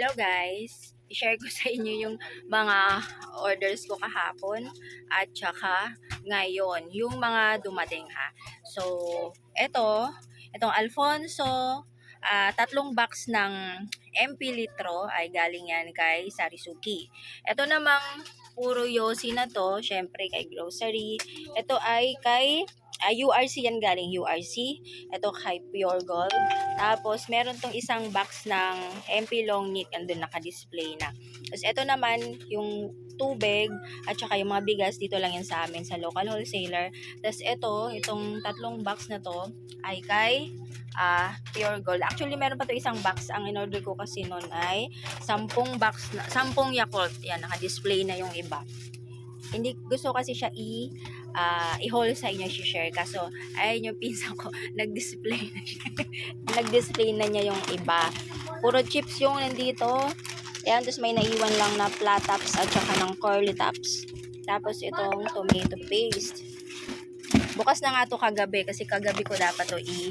Hello guys! I-share ko sa inyo yung mga orders ko kahapon at saka ngayon, yung mga dumating ha. So, eto, etong Alfonso, ah, tatlong box ng MP Litro ay galing yan kay Sarisuki. Ito namang puro Yossi na to, syempre kay grocery. Ito ay kay ah, URC yan galing URC. Ito kay Pure Gold. Tapos, meron tong isang box ng MP Long Knit, andun naka-display na. Tapos, ito naman, yung tubig, at saka yung mga bigas, dito lang yan sa amin, sa local wholesaler. Tapos, ito, itong tatlong box na to, ay kay ah, Pure Gold. Actually, meron pa to isang box. Ang in-order ko kasi noon ay 10 box, na, 10 Yakult. Yan, naka-display na yung iba. Hindi gusto kasi siya i ah, i-haul sa inyo i-share kaso ayun yung pinsan ko nag-display na siya nag-display na niya yung iba puro chips yung nandito yan tapos may naiwan lang na flat tops at saka ng curly tops tapos itong tomato paste bukas na nga to kagabi kasi kagabi ko dapat to i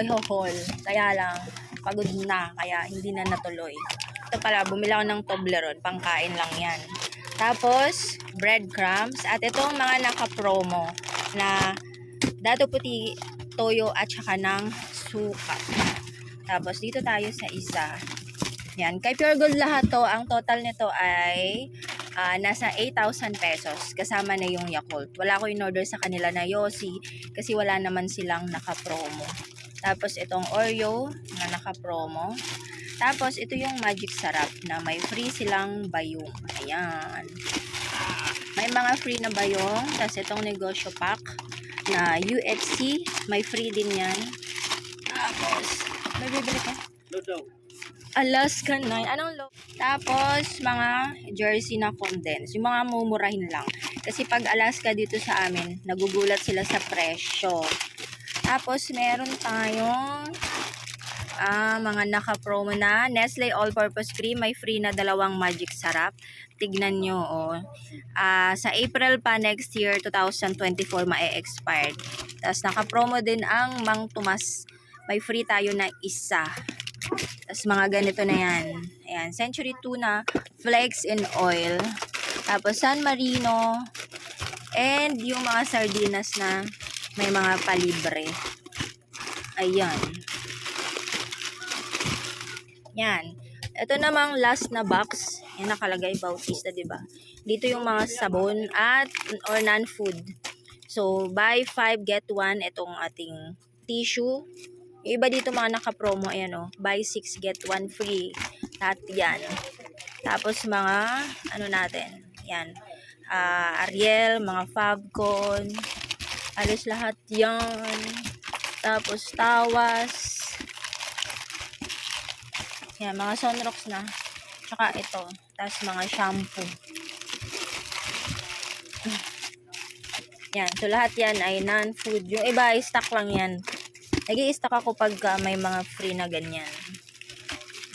i-haul kaya lang pagod na kaya hindi na natuloy ito pala bumili ako ng Toblerone pangkain lang yan tapos, breadcrumbs. At itong mga naka-promo na dato puti, toyo at saka ng suka. Tapos, dito tayo sa isa. Yan. Kay Pure Gold lahat to, ang total nito ay ah, nasa 8,000 pesos. Kasama na yung Yakult. Wala ko in-order sa kanila na Yossi kasi wala naman silang naka-promo. Tapos, itong Oreo na naka-promo. Tapos, ito yung magic sarap na may free silang bayong. Ayan. May mga free na bayong. Tapos, itong negosyo pack na UHC. May free din yan. Tapos, may bibili ka? Ludo. Alaska 9. Anong low? Tapos, mga jersey na condense. Yung mga mumurahin lang. Kasi pag Alaska dito sa amin, nagugulat sila sa presyo. Tapos, meron tayong ah, mga naka-promo na Nestle All-Purpose Cream. May free na dalawang magic sarap. Tignan nyo, oh. Ah, sa April pa next year, 2024, ma-expired. Tapos, naka-promo din ang Mang Tomas. May free tayo na isa. Tapos, mga ganito na yan. Ayan, Century Tuna, Flakes in Oil. Tapos, San Marino. And yung mga sardinas na may mga palibre. Ayan. Yan. Ito namang last na box. Yan nakalagay Bautista, ba? Dito yung mga sabon at or non-food. So, buy 5 get 1 itong ating tissue. Iba dito mga naka-promo, ayan o. Buy 6 get 1 free. Lahat yan. Tapos mga, ano natin, yan. Ah, Ariel, mga Fabcon. Alis lahat yan. Tapos tawas. Yan, mga sunrocks na. Tsaka ito. Tapos mga shampoo. Yan. So, lahat yan ay non-food. Yung iba ay stock lang yan. Nag stock ako pag ah, may mga free na ganyan.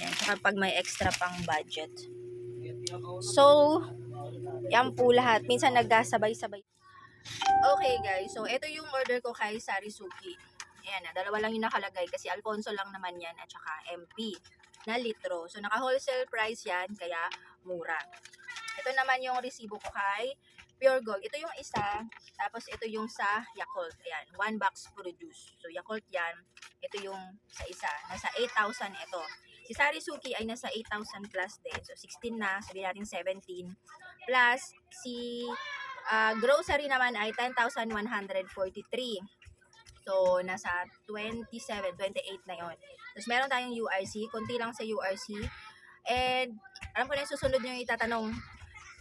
Yan. Tsaka pag may extra pang budget. So, yan po lahat. Minsan nagkasabay-sabay. Okay guys, so ito yung order ko kay Sarisuki. Ayan na, dalawa lang yung nakalagay kasi Alfonso lang naman yan at saka MP na litro. So naka-wholesale price yan, kaya mura. Ito naman yung resibo ko kay Pure Gold. Ito yung isa, tapos ito yung sa Yakult. Ayan, one box produce. So Yakult yan, ito yung sa isa. Nasa 8,000 ito. Si Sarisuki ay nasa 8,000 plus din. So 16 na, sabihin natin 17. Plus, si ah, grocery naman ay 10,143. So, nasa 27, 28 na yon. Tapos, meron tayong URC. Konti lang sa URC. And, alam ko na yung susunod nyo yung itatanong,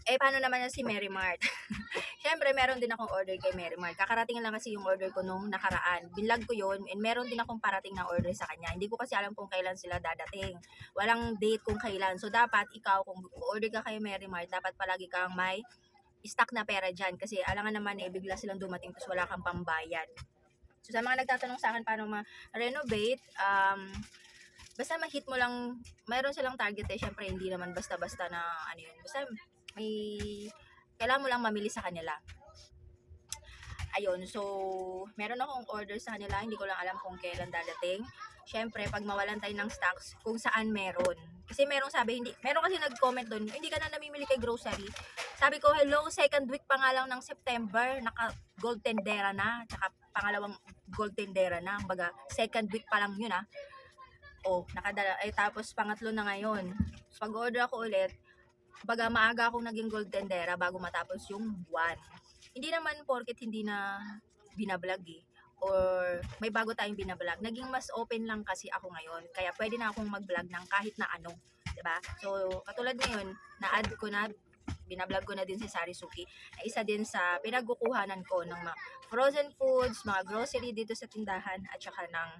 eh, paano naman yan si Mary Mart? Siyempre, meron din akong order kay Mary Mart. Kakarating lang kasi yung order ko nung nakaraan. Binlag ko yun, and meron din akong parating na order sa kanya. Hindi ko kasi alam kung kailan sila dadating. Walang date kung kailan. So, dapat ikaw, kung order ka kay Mary Mart, dapat palagi kang may stock na pera dyan. Kasi alangan naman eh, bigla silang dumating tapos wala kang pambayad. So, sa mga nagtatanong sa akin paano ma-renovate, um, basta ma-hit mo lang, mayroon silang target eh, syempre hindi naman basta-basta na ano yun. Basta may, kailangan mo lang mamili sa kanila. Ayun, so, meron akong order sa kanila, hindi ko lang alam kung kailan dadating. Syempre, pag mawalan tayo ng stocks, kung saan meron. Kasi merong sabi, hindi, meron kasi nag-comment doon, hindi ka na namimili kay grocery. Sabi ko, hello, second week pa nga lang ng September, naka gold tendera na, tsaka pangalawang gold tendera na, baga second week pa lang yun ah. Oh, nakadala, ay tapos pangatlo na ngayon. So, pag-order ako ulit, baga maaga akong naging gold tendera bago matapos yung buwan. Hindi naman porket hindi na binablog eh or may bago tayong binablog. Naging mas open lang kasi ako ngayon. Kaya pwede na akong mag-vlog ng kahit na ano. ba? So, katulad ngayon, na-add ko na, binablog ko na din si Sarisuki. Na isa din sa pinagkukuhanan ko ng mga frozen foods, mga grocery dito sa tindahan, at saka ng,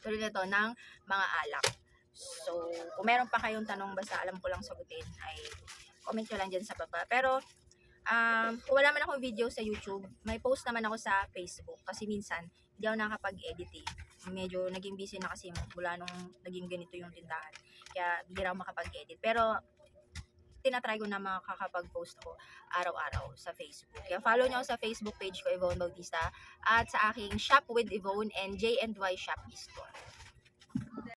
tulad nito, ng mga alak. So, kung meron pa kayong tanong, basta alam ko lang sagutin, ay comment nyo lang dyan sa baba. Pero, um, kung wala man akong video sa YouTube, may post naman ako sa Facebook. Kasi minsan, hindi ako nakakapag-edit eh. Medyo naging busy na kasi mula nung naging ganito yung tindahan. Kaya, bihira ako makapag-edit. Pero, tinatry ko na makakapag-post ako araw-araw sa Facebook. Kaya follow nyo sa Facebook page ko, Yvonne Bautista, at sa aking Shop with Yvonne and J&Y Shopee Store.